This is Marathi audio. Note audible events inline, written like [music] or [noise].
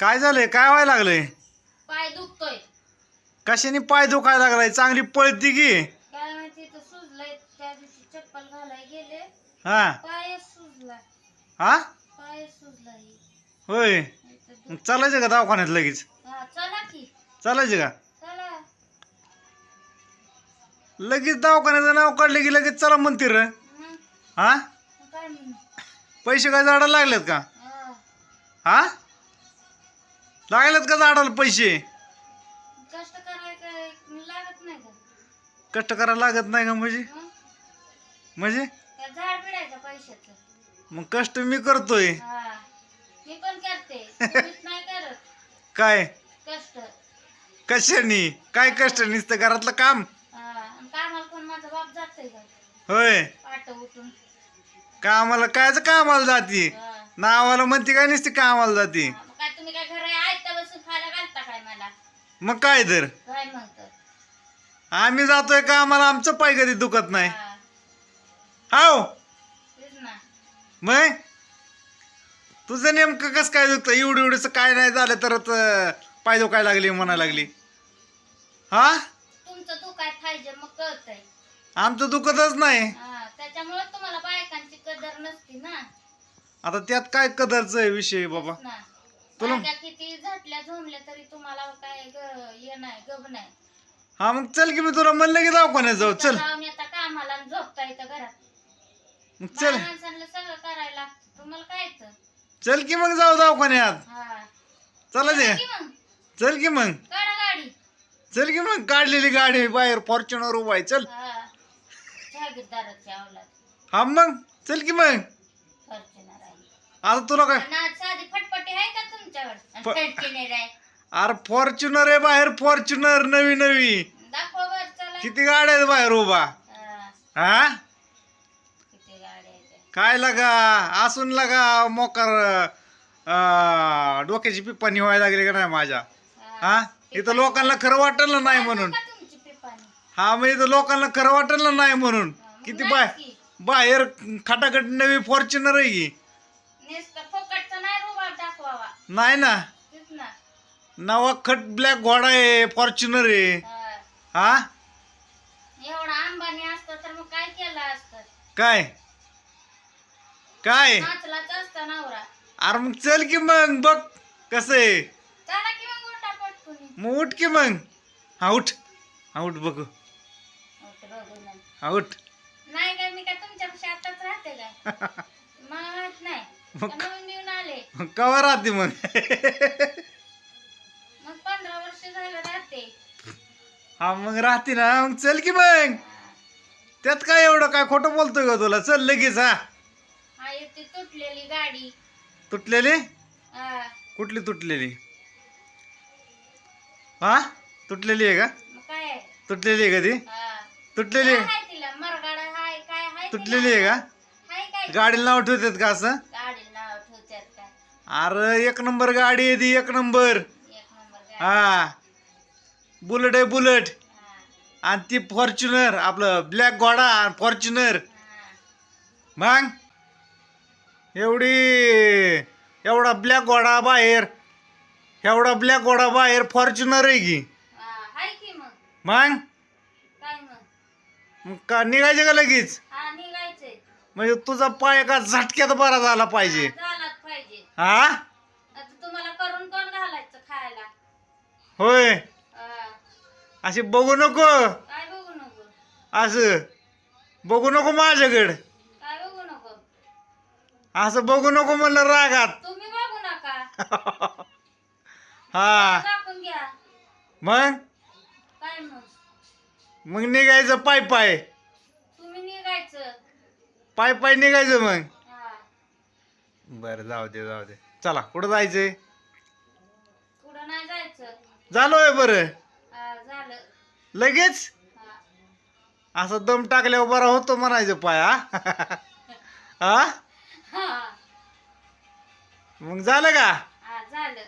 काय झालंय? काय व्हायला लागलंय? पाय दुखतोय. कशाने पाय दुखायला लागलाय? चांगली पळती की. काय माहिती तर सुजलंय. त्या दिवशी चप्पल घालाय गेले. हा. पाय सुजला. हा? पाय सुजला होय. मग चालायचं का दवाखान्यात लगेच? हा चला की. चालायचं का? चला. लगेच दवाखान्याचं नाव काढलं की लगेच चला म्हणते र. मग? हा? मग काय म्हणू? पैसे काय झाडाला लागलेत का? हा. हा? लागलेत का झाडाला पैसे? कष्ट करायला काय लागत नाही का? कष्ट करायला लागत नाही का म्हणजे म्हणजे काय झाड पिडायचं पैशाचं. मग कष्ट मी करतोय. हा. मी पण करते. [laughs] तुम्हीच नाही करत. काय? कष्ट. कशाने? काय कष्ट? नुसतं घरातलं काम? हा. आणि कामाला कोण माझा बाप जातोय का? होय. पाट उठून. कामाला कायच कामाला जाती? हा. नावाला म्हणते काय नुसती कामाला जाती हा, मग काय तुम्ही काय घर ऐकता बसून खायला घालता काय मला मग काय तर? काय म्हणतं आम्ही जातोय कामाला आमचं पाय कधी दुखत नाही. हा, तेच ना. मग? तुझं नेमकं कसं काय दुखतं? एवढं एवढंच काय नाही झालं तर पाय दुखायला लागली म्हणायला लागली. हा? तुमचं तू काय पाहिजे मग कळतंय. आमचं दुखतच नाही. हा त्याच्यामुळे तुम्हाला बायकांची कदर नसती ना. आता त्यात काय कदरच विषय बाबा? ना. तुला- बायका किती झटल्या झोमल्या तरी तुम्हाला काय ग- हे नाही गब नाही. हा मग चल की मी तुला म्हणलं की दवाखान्यात जाऊ. चल. जाऊन येता कामाला आणि झोपता येतं घरात. मग चल. बाया माणसांना सगळं करायला लागतं. तुम्हाला काय येतं? चल की मग जाऊ दवाखान्यात. हा. चला की मग. चल की मग. काढा गाडी. चल की मग. काढलेली गाडी बाहेर फॉर्च्युनर उभा आहे. चल. हा. जागीरदाराची हा मग. चल की मग. फॉर्च्युनर आहे. आता तुला काय? आणि आज साधी फटफटी आहे का फ- फॉर्च्युनर आहे. अरे फॉर्च्युनर आहे बाहेर फॉर्च्युनर नवी नवी. दाखवा बर चला. किती गाड्या आहेत बाहेर उभा? हा, हा? किती गाड्या आहेत? त्या. काय लागा? असून लागा मोकार अं, डोक्याची पिप्पानी व्हायला लागली का नाही माझ्या? हा. इथं लोकांना खरं वाटेल ना नाही म्हणून. का तुमची पिपाणी? हा मग इथं लोकांना खरं वाटेल ना नाही म्हणून. किती बाय. बाहेर खटाखट नवी फॉर्च्युनर आहे की नुसतं नाही ना? तेच ना. नवा खट ब्लॅक घोडा आहे फॉर्च्युनर आहे. हा. हा? एवढा अंबानी असतं तर मग काय केलं असतं? काय? काय? नाचलाच असता नवरा. अरे मग चल की मग बघ कसं आहे. चला की मग मोठा पटकून. मग उठ की मग. हा उठ. हा उठ बघू. मोठं. हा उठ. नाही काय मी काय तुमच्यापाशी आताच राहते काय [laughs] मला माहीत नाही. मग मग कवा राहते मग? मग पंधरा वर्ष झालं राहते. हा मग राहते ना. मग चल की मग. त्यात काय एवढं काय खोटं बोलतोय का तुला? चल लगेच हा. हा येते तुटलेली गाडी. तुटलेली? हा. कुठली तुटलेली? हा? तुटलेली आहे का? मग काय? आहे? तुटलेली आहे का ती? हा. तुटलेली काय आहे आहे तिला? मरगाडा हाय काय हाय तुटलेली आहे का? हाय काय? गाडीला नाव ठेवतात का असं? अरे एक नंबर गाडी आहे ती एक नंबर. हा. बुलेट आहे बुलेट. आणि ती फॉर्च्युनर आपलं ब्लॅक घोडा आणि फॉर्च्युनर. मग? एवढी एवढा ब्लॅक घोडा बाहेर एवढा ब्लॅक घोडा बाहेर फॉर्च्युनर आहे की. मग. का निघायचे का लगेच? म्हणजे तुझा पाय का झटक्यात बरा झाला पाहिजे? हा, झालाच पाहिजे आता तुम्हाला करून कोण घालायचं खायला? होय. हा, असे बघू नको. काय बघू नको? असं. बघू नको माझ्याकडं. काय बघू नको? असं बघू नको म्हणलं रागात. तुम्ही बघू नका. हा. दाखवून घ्या. मग? काय मग? मग निघायचं पाय पाय. तुम्ही निघायचं. पाय पाय निघायचं मग. बरं जाऊ दे जाऊ दे. चला कुठं जायचंय? पुढं नाही जायचं. झालं होय बरं. हा झालं. लगेच? हा. असं दम टाकल्यावर बरा होतो म्हणायचं पाय हा? [laughs] हा? हा. मग झालं का? हा झालं.